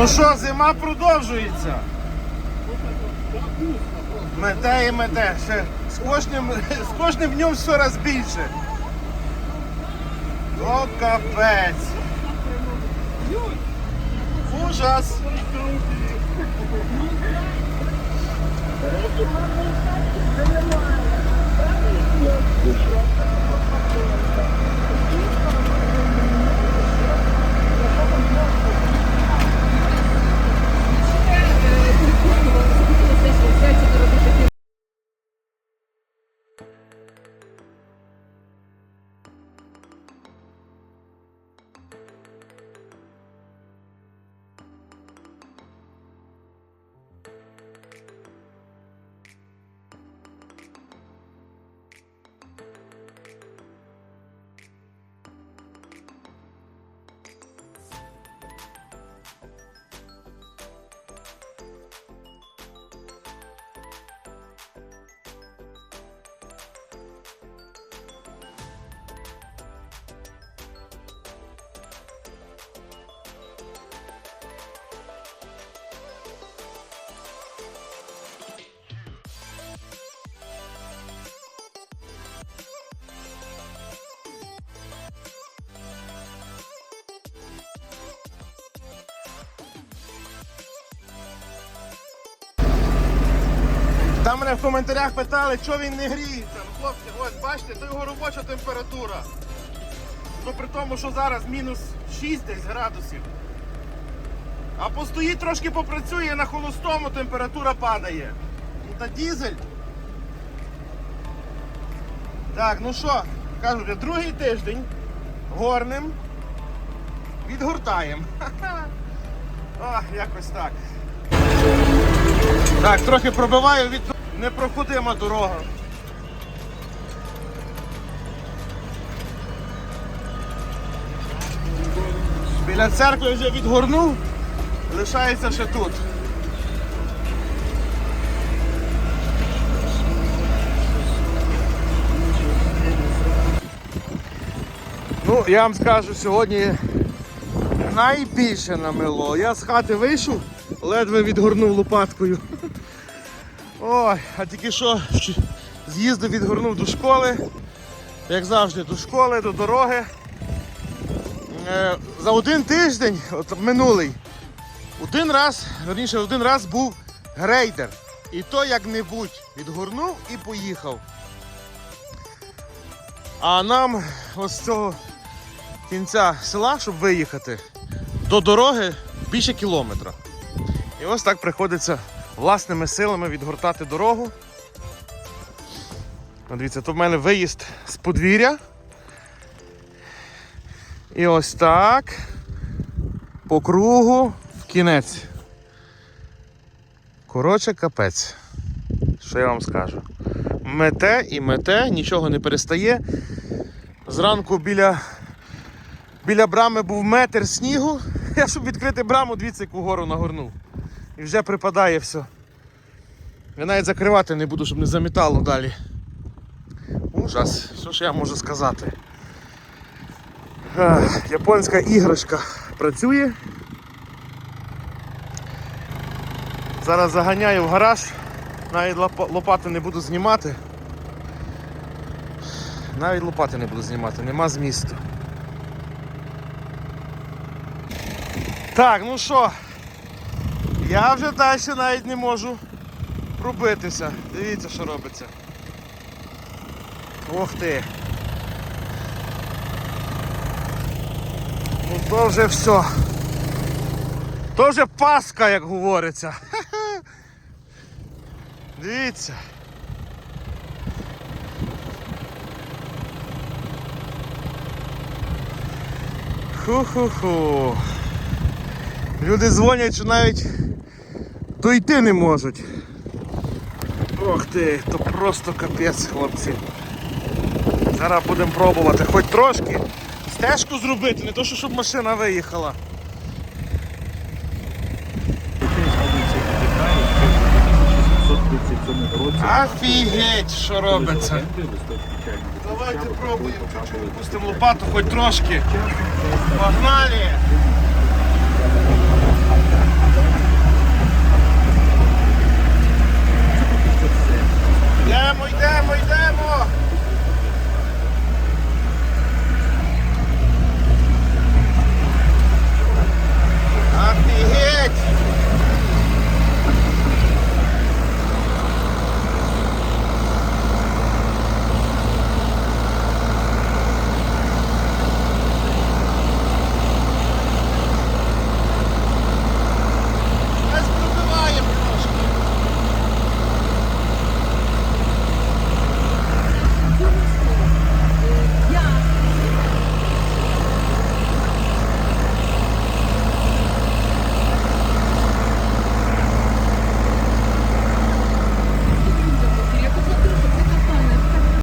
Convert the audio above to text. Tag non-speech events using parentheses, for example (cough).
Ну що, зима продовжується. Мете і мете. Ще з кожним, (laughs) з кожним днем все раз більше. О, капець. Ужас. Там мене в коментарях питали, що він не гріється. Ну, хлопці, ось бачите, то його робоча температура. Ну при тому, що зараз мінус 6 десь градусів. А постоїть трошки попрацює на холостому, температура падає. Ну та дізель. Так, ну що, кажу вже, другий тиждень горним. Відгортаємо. (laughs) Ах, якось так. Так, трохи пробиваю від непроходима дорога. Біля церкви вже відгорнув, лишається ще тут. Ну, я вам скажу, сьогодні найбільше намело. Я з хати вийшов, ледве відгорнув лопаткою. Ой, а тільки що з'їздив, відгорнув до школи. Як завжди, до школи, до дороги. Е, за один тиждень, от минулий, один раз, верніше, один раз був грейдер. І то як-небудь відгорнув і поїхав. А нам ось з цього кінця села, щоб виїхати, до дороги більше кілометра. І ось так приходиться власними силами відгортати дорогу. Дивіться, то в мене виїзд з подвір'я. І ось так. По кругу в кінець. Коротше, капець. Що я вам скажу? Мете і мете, нічого не перестає. Зранку біля, біля брами був метр снігу. (laughs) Я щоб відкрити браму, дивіться, яку гору нагорнув. І вже припадає все. Я навіть закривати не буду, щоб не замітало далі. Ужас, що ж я можу сказати? Японська іграшка працює. Зараз заганяю в гараж, навіть лопати не буду знімати. Навіть лопати не буду знімати, нема змісту. Так, ну що, я вже далі навіть не можу пробитися. Дивіться, що робиться. Ох ти. Ну то вже все. То вже паска, як говориться. (laughs) Дивіться. Ху-ху-ху. Люди дзвонять, що навіть дойти не можуть. Ох ти, то просто капець, хлопці. Зараз будемо пробувати хоч трошки стежку зробити, не то що щоб машина виїхала. Офігеть, що робиться. Давайте пробуємо чуть-чуть, пустимо лопату хоч трошки. Погнали!